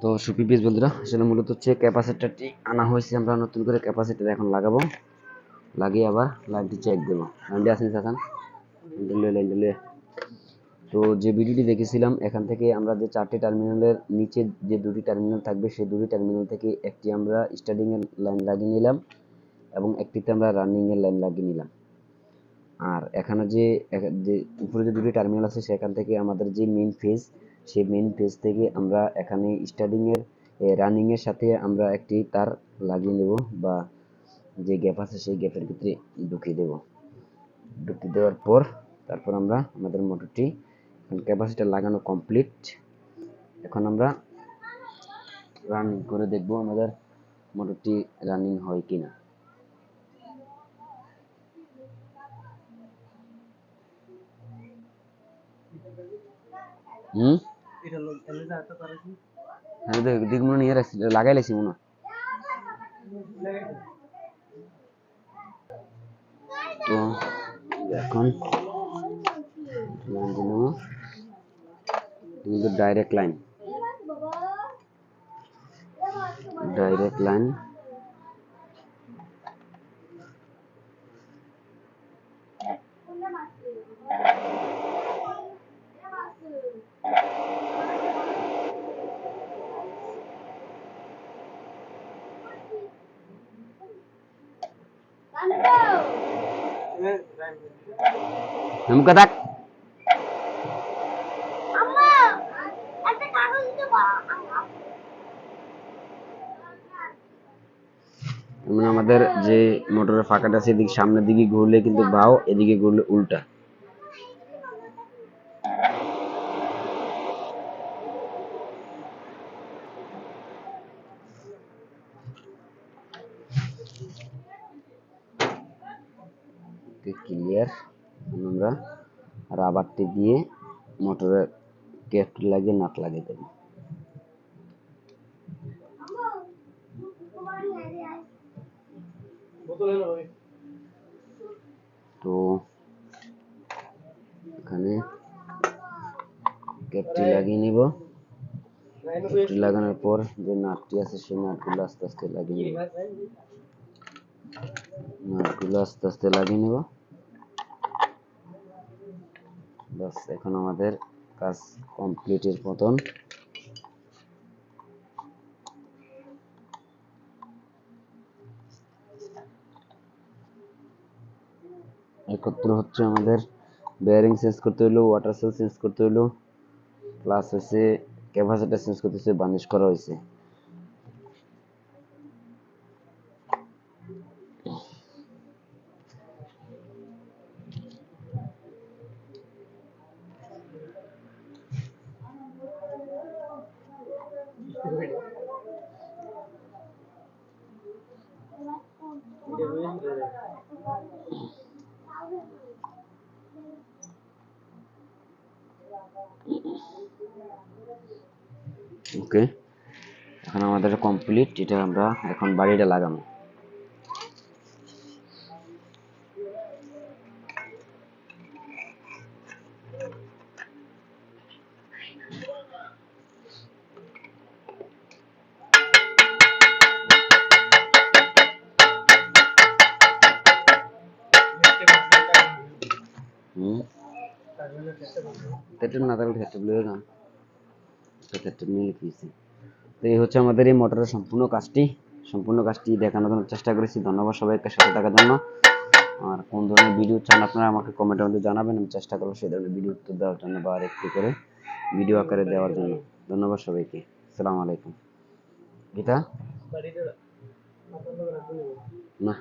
তো soupy piece বন্ধুরা, আসলে মূলত হচ্ছে ক্যাপাসিটারটি আনা হয়েছে, আমরা নতুন করে ক্যাপাসিটার এখন লাগাবো। লাগিয়ে আবার লাইনটি চেক দেবো। লাইনটি আসেন লাইনটি তো যে ভিডিওটি দেখেছিলাম, এখান থেকে আমরা যে চারটি টার্মিনালের নিচে যে দুটি টার্মিনাল থাকবে, সেই দুটি টার্মিনাল থেকে একটি আমরা স্টার্টিং এর লাইন লাগিয়ে নিলাম এবং একটিতে আমরা রানিং এর লাইন লাগিয়ে নিলাম। আর এখানে যে উপরে যে দুটি টার্মিনাল আছে, সেখান থেকে আমাদের যে মেইন ফেজ সেই মেইন পেজ থেকে আমরা এখানে স্টার্টিং এর রানিং এর সাথে আমরা একটি তার লাগিয়ে নেব বা যে গ্যাপ আছে সেই গ্যাপের ভিতরে ঢুকিয়ে দেব। ঢুকিয়ে দেওয়ার পর তারপর আমরা আমাদের মোটরটি ক্যাপাসিটার লাগানো কমপ্লিট এখন আমরা রানিং করে দেখব আমাদের মোটরটি রানিং হয় কিনা। হুম? আমি তো দিক মনে নিয়ে রাখছি লাগাই লাইছি মনে হয়। তো এখন লাইন নেব কিন্তু ডাইরেক্ট লাইন ডাইরেক্ট লাইন নমকা থাক মানে আমাদের যে মোটরের ফাঁকাটা আছে এদিকে সামনের দিকে ঘুরলে কিন্তু বাও এদিকে ঘুরলে উল্টা ক্লিয়ার আমরা রাবারটি দিয়ে মোটরের কেপটি লাগিয়ে নাট লাগিয়ে দেবো। তো এখানে ক্যাপটি লাগিয়ে নিব। ক্যাপটি লাগানোর পর যে নাটটি আছে, সেই নাটগুলো আস্তে আস্তে লাগিয়ে নিব। নাটগুলো আস্তে আস্তে লাগিয়ে নিব। বাস এখন আমাদের কাজ কমপ্লিটের মতন। একত্র হচ্ছে আমাদের বেয়ারিং চেঞ্জ করতে হলো ওয়াটার সেল চেঞ্জ করতে হলো প্লাস হচ্ছে ক্যাপাসিটার চেঞ্জ করতে হচ্ছে বার্নিশ করা হয়েছে ওকে এখন আমাদের কমপ্লিট এটা আমরা এখন বাড়িটা লাগাবো। হুম। তেটুল না থাকলে তেটুল লয়ে যান লিখিয়েছি তো এই হচ্ছে আমাদের এই মোটরের সম্পূর্ণ কাজটি। সম্পূর্ণ কাজটি দেখানোর জন্য চেষ্টা করেছি। ধন্যবাদ সবাইকে সাথে থাকার জন্য। আর কোন ধরনের ভিডিও চান আপনারা আমাকে কমেন্টের মধ্যে জানাবেন। আমি চেষ্টা করব সেই ধরনের ভিডিও উত্তর দেওয়ার জন্য বা আরেকটু করে ভিডিও আকারে দেওয়ার জন্য। ধন্যবাদ সবাইকে। আসসালামু আলাইকুম। এটা না।